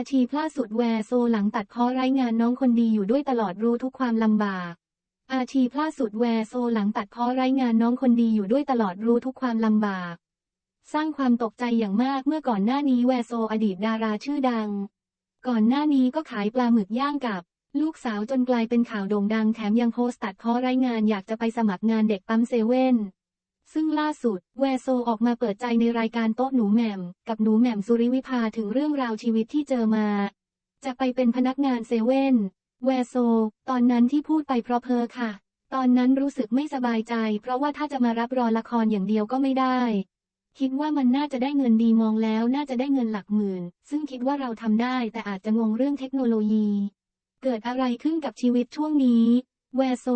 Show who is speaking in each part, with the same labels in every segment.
Speaker 1: อาชีพล่าสุดแวร์โซหลังตัดพ้อไร้งานน้องคนดีอยู่ด้วยตลอดรู้ทุกความลำบาก อาชีพล่าสุดแวร์โซหลังตัดพ้อไร้งานน้องคนดีอยู่ด้วยตลอดรู้ทุกความลำบาก สร้างความตกใจอย่างมากเมื่อก่อนหน้านี้แวร์โซอดีตดาราชื่อดัง ก่อนหน้านี้ก็ขายปลาหมึกย่างกับลูกสาวจนกลายเป็นข่าวโด่งดังแถมยังโพสต์ตัดพ้อไร้งานอยากจะไปสมัครงานเด็กปั๊มเซเว่น ซึ่งล่าสุด แวร์โซออกมาเปิดใจในรายการโต๊ะหนูแหม่ม กับหนูแหม่มสุริวิภาถึงเรื่องราวชีวิตที่เจอมา จะไปเป็นพนักงานเซเว่น แวร์โซ ตอนนั้นที่พูดไปเพราะเพอค่ะ ตอนนั้นรู้สึกไม่สบายใจ เพราะว่าถ้าจะมารับรอละครอย่างเดียวก็ไม่ได้ คิดว่ามันน่าจะได้เงินดีมองแล้วน่าจะได้เงินหลักหมื่น ซึ่งคิดว่าเราทำได้แต่อาจจะงงเรื่องเทคโนโลยี เกิดอะไรขึ้นกับชีวิตช่วงนี้ แวร์โซ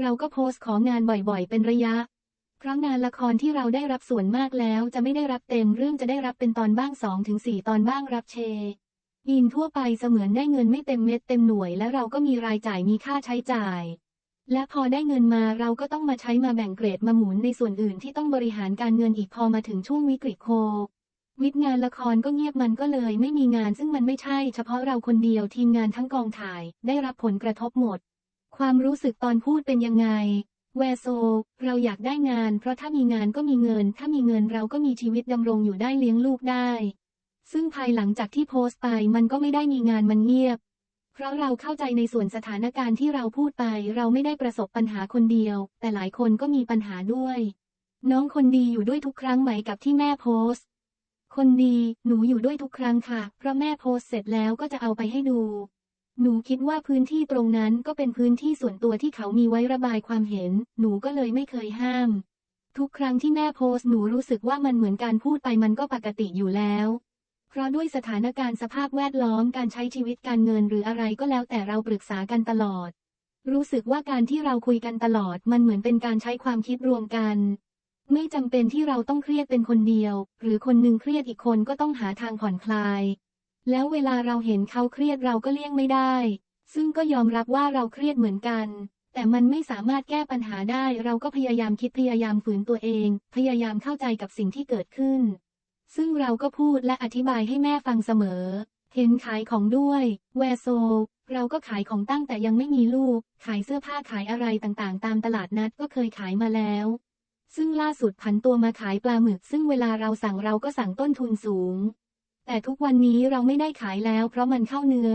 Speaker 1: เราก็โพสต์ของานบ่อยๆ เป็นระยะ เพราะงานละครที่เราได้รับส่วนมากแล้วจะไม่ได้รับเต็มเรื่องจะได้รับเป็นตอนบ้าง2-4ถึงสตอนบ้างรับเชอินทั่วไปเสมือนได้เงินไม่เต็มเม็ดเต็มหน่วย และเราก็มีรายจ่ายมีค่าใช้จ่าย และพอได้เงินมาเราก็ต้องมาใช้มาแบ่งเกรดมาหมุนในส่วนอื่นที่ต้องบริหารการเงินอีกพอมาถึงช่วงวิกฤตโควิดงานละครก็เงียบมันก็เลยไม่มีงานซึ่งมันไม่ใช่ เฉพาะเราคนเดียวทีมงานทั้งกองถ่าย ได้รับผลกระทบหมด ความรู้สึกตอนพูดเป็นยังไง แวร์โซ เราอยากได้งาน เพราะถ้ามีงานก็มีเงิน ถ้ามีเงินเราก็มีชีวิตดำรงอยู่ได้เลี้ยงลูกได้ ซึ่งภายหลังจากที่โพสต์ไปมันก็ไม่ได้มีงานมันเงียบ เพราะเราเข้าใจในส่วนสถานการณ์ที่เราพูดไป เราไม่ได้ประสบปัญหาคนเดียว แต่หลายคนก็มีปัญหาด้วย น้องคนดีอยู่ด้วยทุกครั้งไหมกับที่แม่โพสต์ คนดี หนูอยู่ด้วยทุกครั้งค่ะ เพราะแม่โพสต์เสร็จแล้วก็จะเอาไปให้ดู หนูคิดว่าพื้นที่ตรงนั้นก็เป็นพื้นที่ส่วนตัวที่เขามีไว้ระบายความเห็น หนูก็เลยไม่เคยห้าม ทุกครั้งที่แม่โพสต์หนูรู้สึกว่ามันเหมือนการพูดไปมันก็ปกติอยู่แล้ว เพราะด้วยสถานการณ์สภาพแวดล้อมการใช้ชีวิตการเงินหรืออะไรก็แล้วแต่เราปรึกษากันตลอด รู้สึกว่าการที่เราคุยกันตลอดมันเหมือนเป็นการใช้ความคิดรวมกัน ไม่จำเป็นที่เราต้องเครียดเป็นคนเดียว หรือคนหนึ่งเครียดอีกคนก็ต้องหาทางผ่อนคลาย แล้วเวลาเราเห็นเขาเครียดเราก็เลี่ยงไม่ได้ ซึ่งก็ยอมรับว่าเราเครียดเหมือนกัน แต่มันไม่สามารถแก้ปัญหาได้ เราก็พยายามคิดพยายามฝืนตัวเอง พยายามเข้าใจกับสิ่งที่เกิดขึ้น ซึ่งเราก็พูดและอธิบายให้แม่ฟังเสมอ เห็นขายของด้วยแวร์โซ เราก็ขายของตั้งแต่ยังไม่มีลูก ขายเสื้อผ้าขายอะไรต่างๆ ตามตลาดนัดก็เคยขายมาแล้วซึ่งล่าสุดผันตัวมาขายปลาหมึก ซึ่งเวลาเราสั่งเราก็สั่งต้นทุนสูง แต่ทุกวันนี้เราไม่ได้ขายแล้วเพราะมันเข้าเนื้อ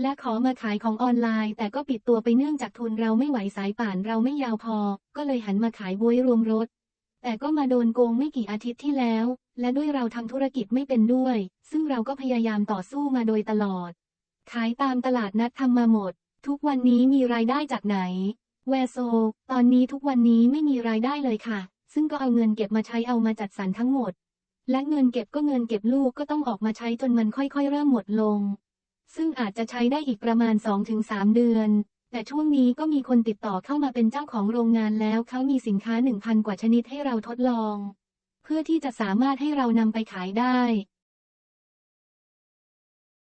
Speaker 1: และขอมาขายของออนไลน์ แต่ก็ปิดตัวไปเนื่องจากทุนเราไม่ไหวสายป่านเราไม่ยาวพอ ก็เลยหันมาขายบวยรวมรถ แต่ก็มาโดนโกงไม่กี่อาทิตย์ที่แล้ว และด้วยเราทำธุรกิจไม่เป็นด้วย ซึ่งเราก็พยายามต่อสู้มาโดยตลอด ขายตามตลาดนัดทำมาหมด ทุกวันนี้มีรายได้จากไหน แวร์โซ ตอนนี้ทุกวันนี้ไม่มีรายได้เลยค่ะ ซึ่งก็เอาเงินเก็บมาใช้เอามาจัดสรรทั้งหมด และเงินเก็บก็เงินเก็บลูกก็ต้องออกมาใช้จนมันค่อยๆ เริ่มหมดลง ซึ่งอาจจะใช้ได้อีกประมาณ 2-3 เดือน แต่ช่วงนี้ก็มีคนติดต่อเข้ามาเป็นเจ้าของโรงงานแล้วเขามีสินค้า 1,000 กว่าชนิดให้เราทดลอง เพื่อที่จะสามารถให้เรานำไปขายได้